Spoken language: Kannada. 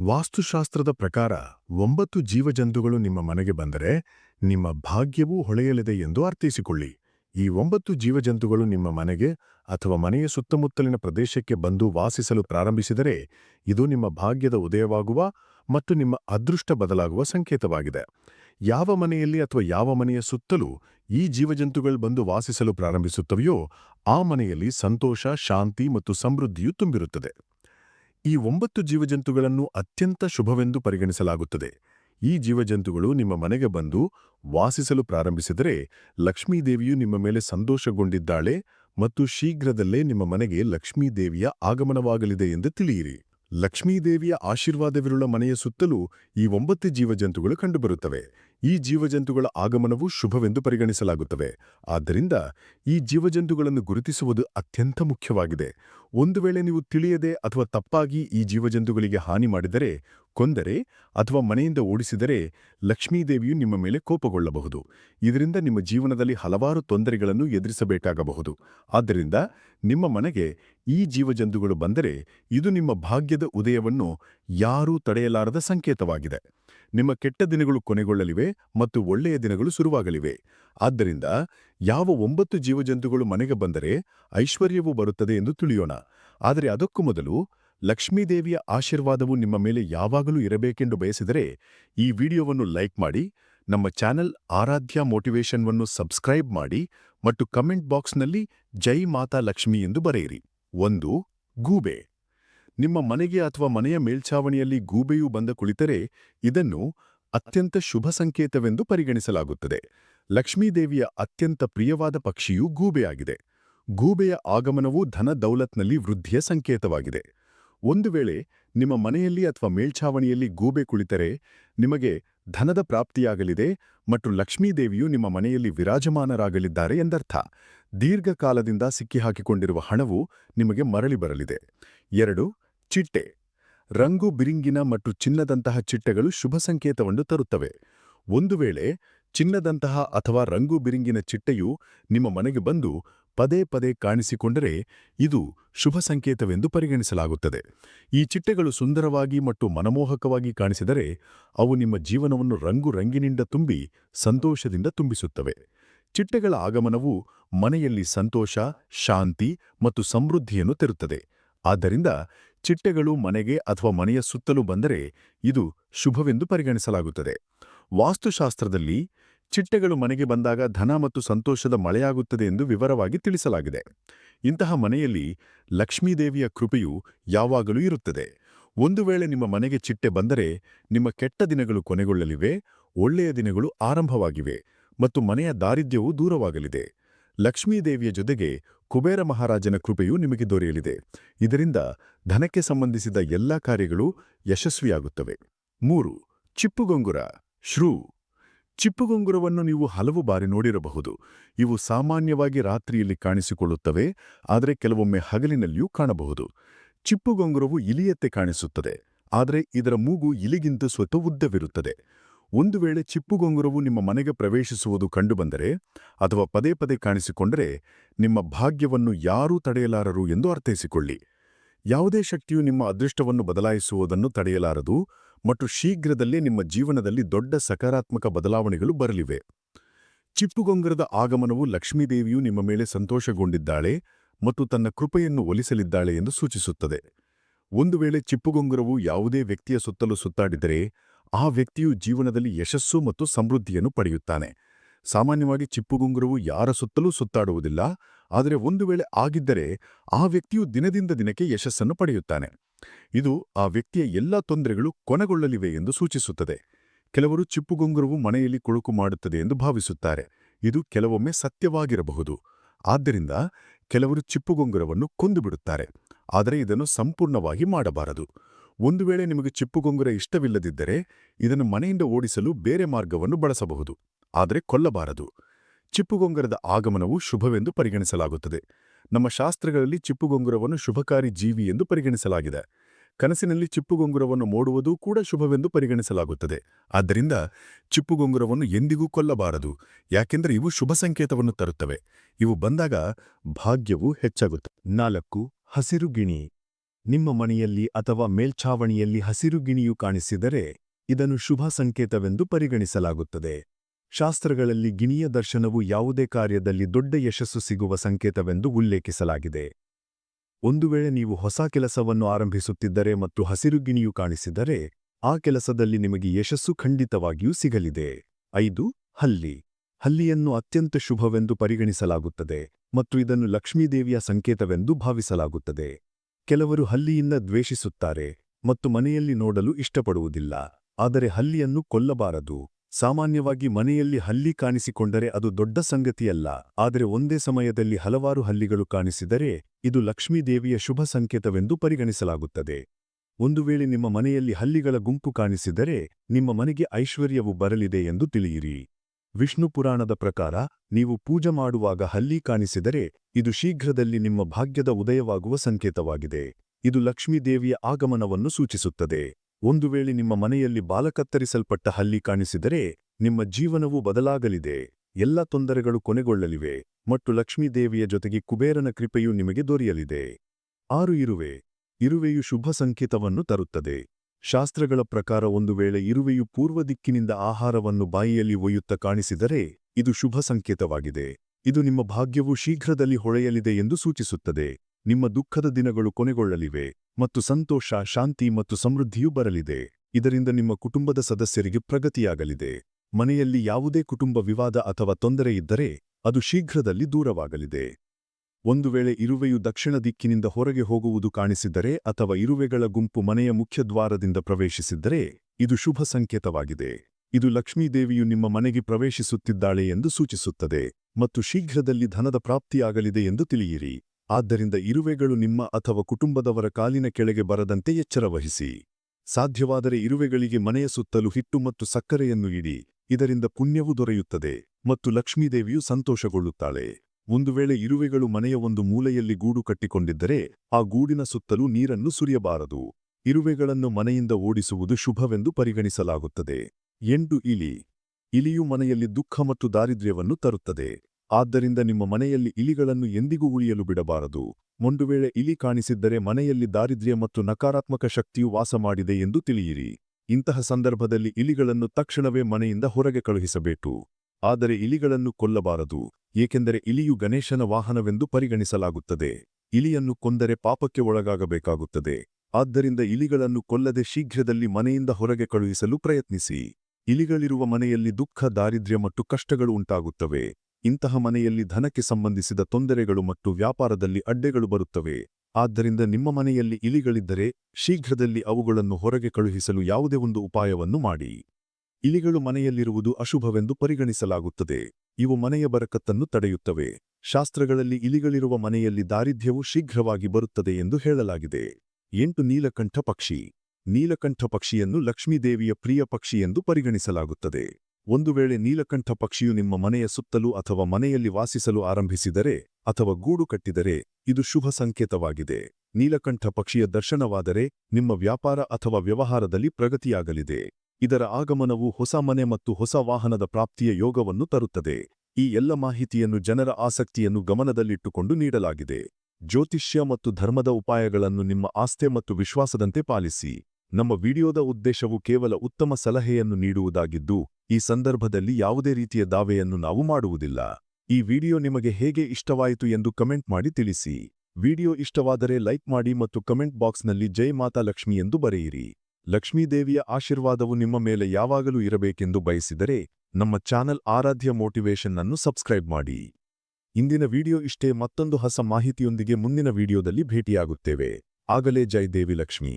ವಾಸ್ತುಶಾಸ್ತ್ರದ ಪ್ರಕಾರ ಒಂಬತ್ತು ಜೀವಜಂತುಗಳು ನಿಮ್ಮ ಮನೆಗೆ ಬಂದರೆ ನಿಮ್ಮ ಭಾಗ್ಯವೂ ಹೊಳೆಯಲಿದೆ ಎಂದು ಅರ್ಥೈಸಿಕೊಳ್ಳಿ. ಈ ಒಂಬತ್ತು ಜೀವಜಂತುಗಳು ನಿಮ್ಮ ಮನೆಗೆ ಅಥವಾ ಮನೆಯ ಸುತ್ತಮುತ್ತಲಿನ ಪ್ರದೇಶಕ್ಕೆ ಬಂದು ವಾಸಿಸಲು ಪ್ರಾರಂಭಿಸಿದರೆ ಇದು ನಿಮ್ಮ ಭಾಗ್ಯದ ಉದಯವಾಗುವ ಮತ್ತು ನಿಮ್ಮ ಅದೃಷ್ಟ ಬದಲಾಗುವ ಸಂಕೇತವಾಗಿದೆ. ಯಾವ ಮನೆಯಲ್ಲಿ ಅಥವಾ ಯಾವ ಮನೆಯ ಸುತ್ತಲೂ ಈ ಜೀವಜಂತುಗಳು ಬಂದು ವಾಸಿಸಲು ಪ್ರಾರಂಭಿಸುತ್ತವೆಯೋ ಆ ಮನೆಯಲ್ಲಿ ಸಂತೋಷ, ಶಾಂತಿ ಮತ್ತು ಸಮೃದ್ಧಿಯು ತುಂಬಿರುತ್ತದೆ. ಈ ಒಂಬತ್ತು ಜೀವಜಂತುಗಳನ್ನು ಅತ್ಯಂತ ಶುಭವೆಂದು ಪರಿಗಣಿಸಲಾಗುತ್ತದೆ. ಈ ಜೀವಜಂತುಗಳು ನಿಮ್ಮ ಮನೆಗೆ ಬಂದು ವಾಸಿಸಲು ಪ್ರಾರಂಭಿಸಿದರೆ ಲಕ್ಷ್ಮೀದೇವಿಯು ನಿಮ್ಮ ಮೇಲೆ ಸಂತೋಷಗೊಂಡಿದ್ದಾಳೆ ಮತ್ತು ಶೀಘ್ರದಲ್ಲೇ ನಿಮ್ಮ ಮನೆಗೆ ಲಕ್ಷ್ಮೀದೇವಿಯ ಆಗಮನವಾಗಲಿದೆ ಎಂದು ತಿಳಿಯಿರಿ. ಲಕ್ಷ್ಮೀದೇವಿಯ ಆಶೀರ್ವಾದವಿರುವ ಮನೆಯ ಸುತ್ತಲೂ ಈ ಒಂಬತ್ತು ಜೀವಜಂತುಗಳು ಕಂಡುಬರುತ್ತವೆ. ಈ ಜೀವಜಂತುಗಳ ಆಗಮನವು ಶುಭವೆಂದು ಪರಿಗಣಿಸಲಾಗುತ್ತವೆ. ಆದ್ದರಿಂದ ಈ ಜೀವಜಂತುಗಳನ್ನು ಗುರುತಿಸುವುದು ಅತ್ಯಂತ ಮುಖ್ಯವಾಗಿದೆ. ಒಂದು ವೇಳೆ ನೀವು ತಿಳಿಯದೆ ಅಥವಾ ತಪ್ಪಾಗಿ ಈ ಜೀವಜಂತುಗಳಿಗೆ ಹಾನಿ ಮಾಡಿದರೆ, ಕೊಂದರೆ ಅಥವಾ ಮನೆಯಿಂದ ಓಡಿಸಿದರೆ ಲಕ್ಷ್ಮೀದೇವಿಯು ನಿಮ್ಮ ಮೇಲೆ ಕೋಪಗೊಳ್ಳಬಹುದು. ಇದರಿಂದ ನಿಮ್ಮ ಜೀವನದಲ್ಲಿ ಹಲವಾರು ತೊಂದರೆಗಳನ್ನು ಎದುರಿಸಬೇಕಾಗಬಹುದು. ಆದ್ದರಿಂದ ನಿಮ್ಮ ಮನೆಗೆ ಈ ಜೀವಜಂತುಗಳು ಬಂದರೆ ಇದು ನಿಮ್ಮ ಭಾಗ್ಯದ ಉದಯವನ್ನು ಯಾರೂ ತಡೆಯಲಾರದ ಸಂಕೇತವಾಗಿದೆ. ನಿಮ್ಮ ಕೆಟ್ಟ ದಿನಗಳು ಕೊನೆಗೊಳ್ಳಲಿವೆ ಮತ್ತು ಒಳ್ಳೆಯ ದಿನಗಳು ಶುರುವಾಗಲಿವೆ. ಆದ್ದರಿಂದ ಯಾವ ಒಂಬತ್ತು ಜೀವಜಂತುಗಳು ಮನೆಗೆ ಬಂದರೆ ಐಶ್ವರ್ಯವು ಬರುತ್ತದೆ ಎಂದು ತಿಳಿಯೋಣ. ಆದರೆ ಅದಕ್ಕೂ ಮೊದಲು ಲಕ್ಷ್ಮೀದೇವಿಯ ಆಶೀರ್ವಾದವು ನಿಮ್ಮ ಮೇಲೆ ಯಾವಾಗಲೂ ಇರಬೇಕೆಂದು ಬಯಸಿದರೆ ಈ ವಿಡಿಯೋವನ್ನು ಲೈಕ್ ಮಾಡಿ, ನಮ್ಮ ಚಾನೆಲ್ ಆರಾಧ್ಯ ಮೋಟಿವೇಶನ್ವನ್ನು ಸಬ್ಸ್ಕ್ರೈಬ್ ಮಾಡಿ ಮತ್ತು ಕಮೆಂಟ್ ಬಾಕ್ಸ್ನಲ್ಲಿ ಜೈ ಮಾತಾ ಲಕ್ಷ್ಮಿ ಎಂದು ಬರೆಯಿರಿ. ಒಂದು ಗೂಬೆ. ನಿಮ್ಮ ಮನೆಗೆ ಅಥವಾ ಮನೆಯ ಮೇಲ್ಛಾವಣಿಯಲ್ಲಿ ಗೂಬೆಯು ಬಂದ ಕುಳಿತರೆ ಇದನ್ನು ಅತ್ಯಂತ ಶುಭ ಸಂಕೇತವೆಂದು ಪರಿಗಣಿಸಲಾಗುತ್ತದೆ. ಲಕ್ಷ್ಮೀದೇವಿಯ ಅತ್ಯಂತ ಪ್ರಿಯವಾದ ಪಕ್ಷಿಯು ಗೂಬೆಯಾಗಿದೆ. ಗೂಬೆಯ ಆಗಮನವು ಧನ ದೌಲತ್ನಲ್ಲಿ ವೃದ್ಧಿಯ ಸಂಕೇತವಾಗಿದೆ. ಒಂದು ವೇಳೆ ನಿಮ್ಮ ಮನೆಯಲ್ಲಿ ಅಥವಾ ಮೇಲ್ಛಾವಣಿಯಲ್ಲಿ ಗೂಬೆ ಕುಳಿತರೆ ನಿಮಗೆ ಧನದ ಪ್ರಾಪ್ತಿಯಾಗಲಿದೆ ಮತ್ತು ಲಕ್ಷ್ಮೀದೇವಿಯು ನಿಮ್ಮ ಮನೆಯಲ್ಲಿ ವಿರಾಜಮಾನರಾಗಲಿದ್ದಾರೆ ಎಂದರ್ಥ. ದೀರ್ಘಕಾಲದಿಂದ ಸಿಕ್ಕಿಹಾಕಿಕೊಂಡಿರುವ ಹಣವು ನಿಮಗೆ ಮರಳಿ ಬರಲಿದೆ. ಎರಡು ಚಿಟ್ಟೆ. ರಂಗು ಬಿರಿಂಗಿನ ಮತ್ತು ಚಿನ್ನದಂತಹ ಚಿಟ್ಟೆಗಳು ಶುಭ ಸಂಕೇತವನ್ನು ತರುತ್ತವೆ. ಒಂದು ವೇಳೆ ಚಿನ್ನದಂತಹ ಅಥವಾ ರಂಗು ಬಿರಿಂಗಿನ ಚಿಟ್ಟೆಯು ನಿಮ್ಮ ಮನೆಗೆ ಬಂದು ಪದೇ ಪದೇ ಕಾಣಿಸಿಕೊಂಡರೆ ಇದು ಶುಭ ಸಂಕೇತವೆಂದು ಪರಿಗಣಿಸಲಾಗುತ್ತದೆ. ಈ ಚಿಟ್ಟೆಗಳು ಸುಂದರವಾಗಿ ಮತ್ತು ಮನಮೋಹಕವಾಗಿ ಕಾಣಿಸಿದರೆ ಅವು ನಿಮ್ಮ ಜೀವನವನ್ನು ರಂಗು ರಂಗಿನಿಂದ ತುಂಬಿ ಸಂತೋಷದಿಂದ ತುಂಬಿಸುತ್ತವೆ. ಚಿಟ್ಟೆಗಳ ಆಗಮನವು ಮನೆಯಲ್ಲಿ ಸಂತೋಷ, ಶಾಂತಿ ಮತ್ತು ಸಮೃದ್ಧಿಯನ್ನು ತೆರುತ್ತದೆ. ಆದ್ದರಿಂದ ಚಿಟ್ಟೆಗಳು ಮನೆಗೆ ಅಥವಾ ಮನೆಯ ಸುತ್ತಲೂ ಬಂದರೆ ಇದು ಶುಭವೆಂದು ಪರಿಗಣಿಸಲಾಗುತ್ತದೆ. ವಾಸ್ತುಶಾಸ್ತ್ರದಲ್ಲಿ ಚಿಟ್ಟೆಗಳು ಮನೆಗೆ ಬಂದಾಗ ಧನ ಮತ್ತು ಸಂತೋಷದ ಮಳೆಯಾಗುತ್ತದೆ ಎಂದು ವಿವರವಾಗಿ ತಿಳಿಸಲಾಗಿದೆ. ಇಂತಹ ಮನೆಯಲ್ಲಿ ಲಕ್ಷ್ಮೀದೇವಿಯ ಕೃಪೆಯು ಯಾವಾಗಲೂ ಇರುತ್ತದೆ. ಒಂದು ವೇಳೆ ನಿಮ್ಮ ಮನೆಗೆ ಚಿಟ್ಟೆ ಬಂದರೆ ನಿಮ್ಮ ಕೆಟ್ಟ ದಿನಗಳು ಕೊನೆಗೊಳ್ಳಲಿವೆ, ಒಳ್ಳೆಯ ದಿನಗಳು ಆರಂಭವಾಗಿವೆ ಮತ್ತು ಮನೆಯ ದಾರಿದ್ರ್ಯವು ದೂರವಾಗಲಿದೆ. ಲಕ್ಷ್ಮೀದೇವಿಯ ಜೊತೆಗೆ ಕುಬೇರ ಮಹಾರಾಜನ ಕೃಪೆಯೂ ನಿಮಗೆ ದೊರೆಯಲಿದೆ. ಇದರಿಂದ ಧನಕ್ಕೆ ಸಂಬಂಧಿಸಿದ ಎಲ್ಲಾ ಕಾರ್ಯಗಳು ಯಶಸ್ವಿಯಾಗುತ್ತವೆ. ಮೂರು ಚಿಪ್ಪುಗೊಂಗುರ ಶ್ರೂ ಚಿಪ್ಪುಗೊಂಗುರವನ್ನು ನೀವು ಹಲವು ಬಾರಿ ನೋಡಿರಬಹುದು. ಇವು ಸಾಮಾನ್ಯವಾಗಿ ರಾತ್ರಿಯಲ್ಲಿ ಕಾಣಿಸಿಕೊಳ್ಳುತ್ತವೆ, ಆದರೆ ಕೆಲವೊಮ್ಮೆ ಹಗಲಿನಲ್ಲಿಯೂ ಕಾಣಬಹುದು. ಚಿಪ್ಪುಗೊಂಗುರವು ಇಲಿಯತ್ತೆ ಕಾಣಿಸುತ್ತದೆ, ಆದರೆ ಇದರ ಮೂಗು ಇಲಿಗಿಂತ ಸ್ವತಃ ಉದ್ದವಿರುತ್ತದೆ. ಒಂದು ವೇಳೆ ಚಿಪ್ಪುಗೊಂಗುರವು ನಿಮ್ಮ ಮನೆಗೆ ಪ್ರವೇಶಿಸುವುದು ಕಂಡುಬಂದರೆ ಅಥವಾ ಪದೇ ಪದೇ ಕಾಣಿಸಿಕೊಂಡರೆ ನಿಮ್ಮ ಭಾಗ್ಯವನ್ನು ಯಾರೂ ತಡೆಯಲಾರರು ಎಂದು ಅರ್ಥೈಸಿಕೊಳ್ಳಿ. ಯಾವುದೇ ಶಕ್ತಿಯು ನಿಮ್ಮ ಅದೃಷ್ಟವನ್ನು ಬದಲಾಯಿಸುವುದನ್ನು ತಡೆಯಲಾರದು ಮತ್ತು ಶೀಘ್ರದಲ್ಲೇ ನಿಮ್ಮ ಜೀವನದಲ್ಲಿ ದೊಡ್ಡ ಸಕಾರಾತ್ಮಕ ಬದಲಾವಣೆಗಳು ಬರಲಿವೆ. ಚಿಪ್ಪುಗೊಂಗರದ ಆಗಮನವು ಲಕ್ಷ್ಮೀದೇವಿಯು ನಿಮ್ಮ ಮೇಲೆ ಸಂತೋಷಗೊಂಡಿದ್ದಾಳೆ ಮತ್ತು ತನ್ನ ಕೃಪೆಯನ್ನು ಒಲಿಸಲಿದ್ದಾಳೆ ಎಂದು ಸೂಚಿಸುತ್ತದೆ. ಒಂದು ವೇಳೆ ಚಿಪ್ಪುಗೊಂಗುರವು ಯಾವುದೇ ವ್ಯಕ್ತಿಯ ಸುತ್ತಲೂ ಸುತ್ತಾಡಿದರೆ ಆ ವ್ಯಕ್ತಿಯು ಜೀವನದಲ್ಲಿ ಯಶಸ್ಸು ಮತ್ತು ಸಮೃದ್ಧಿಯನ್ನು ಪಡೆಯುತ್ತಾನೆ. ಸಾಮಾನ್ಯವಾಗಿ ಚಿಪ್ಪುಗುಂಗುರವು ಯಾರ ಸುತ್ತಲೂ ಸುತ್ತಾಡುವುದಿಲ್ಲ, ಆದರೆ ಒಂದು ವೇಳೆ ಆಗಿದ್ದರೆ ಆ ವ್ಯಕ್ತಿಯು ದಿನದಿಂದ ದಿನಕ್ಕೆ ಯಶಸ್ಸನ್ನು ಪಡೆಯುತ್ತಾನೆ. ಇದು ಆ ವ್ಯಕ್ತಿಯ ಎಲ್ಲ ತೊಂದರೆಗಳು ಕೊನೆಗೊಳ್ಳಲಿವೆ ಎಂದು ಸೂಚಿಸುತ್ತದೆ. ಕೆಲವರು ಚಿಪ್ಪುಗುಂಗುರವು ಮನೆಯಲ್ಲಿ ಕುಳುಕು ಮಾಡುತ್ತದೆ ಎಂದು ಭಾವಿಸುತ್ತಾರೆ. ಇದು ಕೆಲವೊಮ್ಮೆ ಸತ್ಯವಾಗಿರಬಹುದು. ಆದ್ದರಿಂದ ಕೆಲವರು ಚಿಪ್ಪುಗುಂಗುರವನ್ನು ಕೊಂದುಬಿಡುತ್ತಾರೆ. ಆದರೆ ಇದನ್ನು ಸಂಪೂರ್ಣವಾಗಿ ಮಾಡಬಾರದು. ಒಂದು ವೇಳೆ ನಿಮಗೆ ಚಿಪ್ಪುಗೊಂಗುರ ಇಷ್ಟವಿಲ್ಲದಿದ್ದರೆ ಇದನ್ನು ಮನೆಯಿಂದ ಓಡಿಸಲು ಬೇರೆ ಮಾರ್ಗವನ್ನು ಬಳಸಬಹುದು, ಆದರೆ ಕೊಲ್ಲಬಾರದು. ಚಿಪ್ಪುಗೊಂಗುರದ ಆಗಮನವು ಶುಭವೆಂದು ಪರಿಗಣಿಸಲಾಗುತ್ತದೆ. ನಮ್ಮ ಶಾಸ್ತ್ರಗಳಲ್ಲಿ ಚಿಪ್ಪುಗೊಂಗುರವನ್ನು ಶುಭಕಾರಿ ಜೀವಿ ಎಂದು ಪರಿಗಣಿಸಲಾಗಿದೆ. ಕನಸಿನಲ್ಲಿ ಚಿಪ್ಪುಗೊಂಗುರವನ್ನು ಮೋಡುವುದೂ ಕೂಡ ಶುಭವೆಂದು ಪರಿಗಣಿಸಲಾಗುತ್ತದೆ. ಆದ್ದರಿಂದ ಚಿಪ್ಪುಗೊಂಗುರವನ್ನು ಎಂದಿಗೂ ಕೊಲ್ಲಬಾರದು, ಯಾಕೆಂದರೆ ಇವು ಶುಭ ಸಂಕೇತವನ್ನು ತರುತ್ತವೆ. ಇವು ಬಂದಾಗ ಭಾಗ್ಯವು ಹೆಚ್ಚಾಗುತ್ತದೆ. ನಾಲ್ಕು, ಹಸಿರು ಗಿಣಿ. ನಿಮ್ಮ ಮನೆಯಲ್ಲಿ ಅಥವಾ ಮೇಲ್ಛಾವಣಿಯಲ್ಲಿ ಹಸಿರು ಗಿಣಿಯು ಕಾಣಿಸಿದರೆ, ಇದನ್ನು ಶುಭ ಸಂಕೇತವೆಂದು ಪರಿಗಣಿಸಲಾಗುತ್ತದೆ. ಶಾಸ್ತ್ರಗಳಲ್ಲಿ ಗಿಣಿಯ ದರ್ಶನವು ಯಾವುದೇ ಕಾರ್ಯದಲ್ಲಿ ದೊಡ್ಡ ಯಶಸ್ಸು ಸಿಗುವ ಸಂಕೇತವೆಂದು ಉಲ್ಲೇಖಿಸಲಾಗಿದೆ. ಒಂದು ವೇಳೆ ನೀವು ಹೊಸ ಕೆಲಸವನ್ನು ಆರಂಭಿಸುತ್ತಿದ್ದರೆ ಮತ್ತು ಹಸಿರು ಗಿಣಿಯು ಕಾಣಿಸಿದರೆ, ಆ ಕೆಲಸದಲ್ಲಿ ನಿಮಗೆ ಯಶಸ್ಸು ಖಂಡಿತವಾಗಿಯೂ ಸಿಗಲಿದೆ. ಐದು, ಹಲ್ಲಿ. ಹಲ್ಲಿಯನ್ನು ಅತ್ಯಂತ ಶುಭವೆಂದು ಪರಿಗಣಿಸಲಾಗುತ್ತದೆ ಮತ್ತು ಇದನ್ನು ಲಕ್ಷ್ಮೀದೇವಿಯ ಸಂಕೇತವೆಂದು ಭಾವಿಸಲಾಗುತ್ತದೆ. ಕೆಲವರು ಹಲ್ಲಿಯಿಂದ ದ್ವೇಷಿಸುತ್ತಾರೆ ಮತ್ತು ಮನೆಯಲ್ಲಿ ನೋಡಲು ಇಷ್ಟಪಡುವುದಿಲ್ಲ. ಆದರೆ ಹಲ್ಲಿಯನ್ನು ಕೊಲ್ಲಬಾರದು. ಸಾಮಾನ್ಯವಾಗಿ ಮನೆಯಲ್ಲಿ ಹಲ್ಲಿ ಕಾಣಿಸಿಕೊಂಡರೆ ಅದು ದೊಡ್ಡ ಸಂಗತಿಯಲ್ಲ. ಆದರೆ ಒಂದೇ ಸಮಯದಲ್ಲಿ ಹಲವಾರು ಹಲ್ಲಿಗಳು ಕಾಣಿಸಿದರೆ ಇದು ಲಕ್ಷ್ಮೀದೇವಿಯ ಶುಭ ಸಂಕೇತವೆಂದು ಪರಿಗಣಿಸಲಾಗುತ್ತದೆ. ಒಂದು ವೇಳೆ ನಿಮ್ಮ ಮನೆಯಲ್ಲಿ ಹಲ್ಲಿಗಳ ಗುಂಪು ಕಾಣಿಸಿದರೆ ನಿಮ್ಮ ಮನೆಗೆ ಐಶ್ವರ್ಯವು ಬರಲಿದೆ ಎಂದು ತಿಳಿಯಿರಿ. ವಿಷ್ಣು ಪುರಾಣದ ಪ್ರಕಾರ, ನೀವು ಪೂಜೆ ಮಾಡುವಾಗ ಹಲ್ಲಿ ಕಾಣಿಸಿದರೆ, ಇದು ಶೀಘ್ರದಲ್ಲಿ ನಿಮ್ಮ ಭಾಗ್ಯದ ಉದಯವಾಗುವ ಸಂಕೇತವಾಗಿದೆ. ಇದು ಲಕ್ಷ್ಮೀದೇವಿಯ ಆಗಮನವನ್ನು ಸೂಚಿಸುತ್ತದೆ. ಒಂದು ವೇಳೆ ನಿಮ್ಮ ಮನೆಯಲ್ಲಿ ಬಾಲಕತ್ತರಿಸಲ್ಪಟ್ಟ ಹಲ್ಲಿ ಕಾಣಿಸಿದರೆ, ನಿಮ್ಮ ಜೀವನವು ಬದಲಾಗಲಿದೆ. ಎಲ್ಲ ತೊಂದರೆಗಳು ಕೊನೆಗೊಳ್ಳಲಿವೆ, ಮತ್ತು ಲಕ್ಷ್ಮೀದೇವಿಯ ಜೊತೆಗೆ ಕುಬೇರನ ಕೃಪೆಯು ನಿಮಗೆ ದೊರೆಯಲಿದೆ. ಆರು ಇರುವೆ. ಇರುವೆಯು ಶುಭ ಸಂಕೇತವನ್ನು ತರುತ್ತದೆ. ಶಾಸ್ತ್ರಗಳ ಪ್ರಕಾರ ಒಂದು ವೇಳೆ ಇರುವೆಯು ಪೂರ್ವ ದಿಕ್ಕಿನಿಂದ ಆಹಾರವನ್ನು ಬಾಯಿಯಲ್ಲಿ ಒಯ್ಯುತ್ತ ಕಾಣಿಸಿದರೆ, ಇದು ಶುಭ ಸಂಕೇತವಾಗಿದೆ. ಇದು ನಿಮ್ಮ ಭಾಗ್ಯವು ಶೀಘ್ರದಲ್ಲಿ ಹೊಳೆಯಲಿದೆ ಎಂದು ಸೂಚಿಸುತ್ತದೆ. ನಿಮ್ಮ ದುಃಖದ ದಿನಗಳು ಕೊನೆಗೊಳ್ಳಲಿವೆ ಮತ್ತು ಸಂತೋಷ, ಶಾಂತಿ ಮತ್ತು ಸಮೃದ್ಧಿಯೂ ಬರಲಿದೆ. ಇದರಿಂದ ನಿಮ್ಮ ಕುಟುಂಬದ ಸದಸ್ಯರಿಗೆ ಪ್ರಗತಿಯಾಗಲಿದೆ. ಮನೆಯಲ್ಲಿ ಯಾವುದೇ ಕುಟುಂಬ ವಿವಾದ ಅಥವಾ ತೊಂದರೆ ಇದ್ದರೆ, ಅದು ಶೀಘ್ರದಲ್ಲಿ ದೂರವಾಗಲಿದೆ. ಒಂದು ವೇಳೆ ಇರುವೆಯು ದಕ್ಷಿಣ ದಿಕ್ಕಿನಿಂದ ಹೊರಗೆ ಹೋಗುವುದು ಕಾಣಿಸಿದ್ದರೆ ಅಥವಾ ಇರುವೆಗಳ ಗುಂಪು ಮನೆಯ ಮುಖ್ಯದ್ವಾರದಿಂದ ಪ್ರವೇಶಿಸಿದ್ದರೆ, ಇದು ಶುಭ ಸಂಕೇತವಾಗಿದೆ. ಇದು ಲಕ್ಷ್ಮೀದೇವಿಯು ನಿಮ್ಮ ಮನೆಗೆ ಪ್ರವೇಶಿಸುತ್ತಿದ್ದಾಳೆ ಎಂದು ಸೂಚಿಸುತ್ತದೆ ಮತ್ತು ಶೀಘ್ರದಲ್ಲಿ ಧನದ ಪ್ರಾಪ್ತಿಯಾಗಲಿದೆ ಎಂದು ತಿಳಿಯಿರಿ. ಆದ್ದರಿಂದ ಇರುವೆಗಳು ನಿಮ್ಮ ಅಥವಾ ಕುಟುಂಬದವರ ಕಾಲಿನ ಕೆಳಗೆ ಬರದಂತೆ ಎಚ್ಚರವಹಿಸಿ ಸಾಧ್ಯವಾದರೆ ಇರುವೆಗಳಿಗೆ ಮನೆಯ ಸುತ್ತಲೂ ಹಿಟ್ಟು ಮತ್ತು ಸಕ್ಕರೆಯನ್ನು ಇಡಿ, ಇದರಿಂದ ಪುಣ್ಯವು ದೊರೆಯುತ್ತದೆ ಮತ್ತು ಲಕ್ಷ್ಮೀದೇವಿಯು ಸಂತೋಷಗೊಳ್ಳುತ್ತಾಳೆ. ಒಂದು ವೇಳೆ ಇರುವೆಗಳು ಮನೆಯ ಒಂದು ಮೂಲೆಯಲ್ಲಿ ಗೂಡು ಕಟ್ಟಿಕೊಂಡಿದ್ದರೆ ಆ ಗೂಡಿನ ಸುತ್ತಲೂ ನೀರನ್ನು ಸುರಿಯಬಾರದು. ಇರುವೆಗಳನ್ನು ಮನೆಯಿಂದ ಓಡಿಸುವುದು ಶುಭವೆಂದು ಪರಿಗಣಿಸಲಾಗುತ್ತದೆ. ಎಂಟು ಇಲಿ. ಇಲಿಯು ಮನೆಯಲ್ಲಿ ದುಃಖ ಮತ್ತು ದಾರಿದ್ರ್ಯವನ್ನು ತರುತ್ತದೆ. ಆದ್ದರಿಂದ ನಿಮ್ಮ ಮನೆಯಲ್ಲಿ ಇಲಿಗಳನ್ನು ಎಂದಿಗೂ ಉಳಿಯಲು ಬಿಡಬಾರದು. ಒಂದು ವೇಳೆ ಇಲಿ ಕಾಣಿಸಿದ್ದರೆ ಮನೆಯಲ್ಲಿ ದಾರಿದ್ರ್ಯ ಮತ್ತು ನಕಾರಾತ್ಮಕ ಶಕ್ತಿಯು ವಾಸ ಮಾಡಿದೆ ಎಂದು ತಿಳಿಯಿರಿ. ಇಂತಹ ಸಂದರ್ಭದಲ್ಲಿ ಇಲಿಗಳನ್ನು ತಕ್ಷಣವೇ ಮನೆಯಿಂದ ಹೊರಗೆ ಕಳುಹಿಸಬೇಕು. ಆದರೆ ಇಲಿಗಳನ್ನು ಕೊಲ್ಲಬಾರದು, ಏಕೆಂದರೆ ಇಲಿಯು ಗಣೇಶನ ವಾಹನವೆಂದು ಪರಿಗಣಿಸಲಾಗುತ್ತದೆ. ಇಲಿಯನ್ನು ಕೊಂದರೆ ಪಾಪಕ್ಕೆ ಒಳಗಾಗಬೇಕಾಗುತ್ತದೆ. ಆದ್ದರಿಂದ ಇಲಿಗಳನ್ನು ಕೊಲ್ಲದೆ ಶೀಘ್ರದಲ್ಲಿ ಮನೆಯಿಂದ ಹೊರಗೆ ಕಳುಹಿಸಲು ಪ್ರಯತ್ನಿಸಿ. ಇಲಿಗಳಿರುವ ಮನೆಯಲ್ಲಿ ದುಃಖ, ದಾರಿದ್ರ್ಯ ಮತ್ತು ಕಷ್ಟಗಳು ಉಂಟಾಗುತ್ತವೆ. ಇಂತಹ ಮನೆಯಲ್ಲಿ ಧನಕ್ಕೆ ಸಂಬಂಧಿಸಿದ ತೊಂದರೆಗಳು ಮತ್ತು ವ್ಯಾಪಾರದಲ್ಲಿ ಅಡ್ಡೆಗಳು ಬರುತ್ತವೆ. ಆದ್ದರಿಂದ ನಿಮ್ಮ ಮನೆಯಲ್ಲಿ ಇಲಿಗಳಿದ್ದರೆ ಶೀಘ್ರದಲ್ಲಿ ಅವುಗಳನ್ನು ಹೊರಗೆ ಕಳುಹಿಸಲು ಯಾವುದೇ ಒಂದು ಉಪಾಯವನ್ನು ಮಾಡಿ. ಇಲಿಗಳು ಮನೆಯಲ್ಲಿರುವುದು ಅಶುಭವೆಂದು ಪರಿಗಣಿಸಲಾಗುತ್ತದೆ. ಇವು ಮನೆಯ ಬರಕತ್ತನ್ನು ತಡೆಯುತ್ತವೆ. ಶಾಸ್ತ್ರಗಳಲ್ಲಿ ಇಲಿಗಳಿರುವ ಮನೆಯಲ್ಲಿ ದಾರಿದ್ರ್ಯವು ಶೀಘ್ರವಾಗಿ ಬರುತ್ತದೆ ಎಂದು ಹೇಳಲಾಗಿದೆ. ಎಂಟು ನೀಲಕಂಠ ಪಕ್ಷಿ. ನೀಲಕಂಠ ಪಕ್ಷಿಯನ್ನು ಲಕ್ಷ್ಮೀದೇವಿಯ ಪ್ರಿಯ ಪಕ್ಷಿ ಎಂದು ಪರಿಗಣಿಸಲಾಗುತ್ತದೆ. ಒಂದು ವೇಳೆ ನೀಲಕಂಠ ಪಕ್ಷಿಯು ನಿಮ್ಮ ಮನೆಯ ಸುತ್ತಲೂ ಅಥವಾ ಮನೆಯಲ್ಲಿ ವಾಸಿಸಲು ಆರಂಭಿಸಿದರೆ ಅಥವಾ ಗೂಡು ಕಟ್ಟಿದರೆ ಇದು ಶುಭ ಸಂಕೇತವಾಗಿದೆ. ನೀಲಕಂಠ ಪಕ್ಷಿಯ ದರ್ಶನವಾದರೆ ನಿಮ್ಮ ವ್ಯಾಪಾರ ಅಥವಾ ವ್ಯವಹಾರದಲ್ಲಿ ಪ್ರಗತಿಯಾಗಲಿದೆ. ಇದರ ಆಗಮನವು ಹೊಸ ಮನೆ ಮತ್ತು ಹೊಸ ವಾಹನದ ಪ್ರಾಪ್ತಿಯ ಯೋಗವನ್ನು ತರುತ್ತದೆ. ಈ ಎಲ್ಲ ಮಾಹಿತಿಯನ್ನು ಜನರ ಆಸಕ್ತಿಯನ್ನು ಗಮನದಲ್ಲಿಟ್ಟುಕೊಂಡು ನೀಡಲಾಗಿದೆ. ಜ್ಯೋತಿಷ್ಯ ಮತ್ತು ಧರ್ಮದ ಉಪಾಯಗಳನ್ನು ನಿಮ್ಮ ಆಸ್ಥೆ ಮತ್ತು ವಿಶ್ವಾಸದಂತೆ ಪಾಲಿಸಿ. ನಮ್ಮ ವಿಡಿಯೋದ ಉದ್ದೇಶವು ಕೇವಲ ಉತ್ತಮ ಸಲಹೆಯನ್ನು ನೀಡುವುದಾಗಿದ್ದು, ಈ ಸಂದರ್ಭದಲ್ಲಿ ಯಾವುದೇ ರೀತಿಯ ದಾವೆಯನ್ನು ನಾವು ಮಾಡುವುದಿಲ್ಲ. ಈ ವಿಡಿಯೋ ನಿಮಗೆ ಹೇಗೆ ಇಷ್ಟವಾಯಿತು ಎಂದು ಕಮೆಂಟ್ ಮಾಡಿ ತಿಳಿಸಿ. ವಿಡಿಯೋ ಇಷ್ಟವಾದರೆ ಲೈಕ್ ಮಾಡಿ ಮತ್ತು ಕಮೆಂಟ್ ಬಾಕ್ಸ್ನಲ್ಲಿ ಜೈ ಮಾತಾ ಲಕ್ಷ್ಮಿ ಎಂದು ಬರೆಯಿರಿ. ಲಕ್ಷ್ಮೀದೇವಿಯ ಆಶೀರ್ವಾದವು ನಿಮ್ಮ ಮೇಲೆ ಯಾವಾಗಲೂ ಇರಬೇಕೆಂದು ಬಯಸಿದರೆ ನಮ್ಮ ಚಾನಲ್ ಆರಾಧ್ಯ ಮೋಟಿವೇಶನ್ ಅನ್ನು ಸಬ್ಸ್ಕ್ರೈಬ್ ಮಾಡಿ. ಇಂದಿನ ವಿಡಿಯೋ ಇಷ್ಟೇ ಮತ್ತೊಂದು ಹೊಸ ಮಾಹಿತಿಯೊಂದಿಗೆ ಮುಂದಿನ ವಿಡಿಯೋದಲ್ಲಿ ಭೇಟಿಯಾಗುತ್ತೇವೆ. ಆಗಲೇ ಜೈ ದೇವಿ ಲಕ್ಷ್ಮಿ.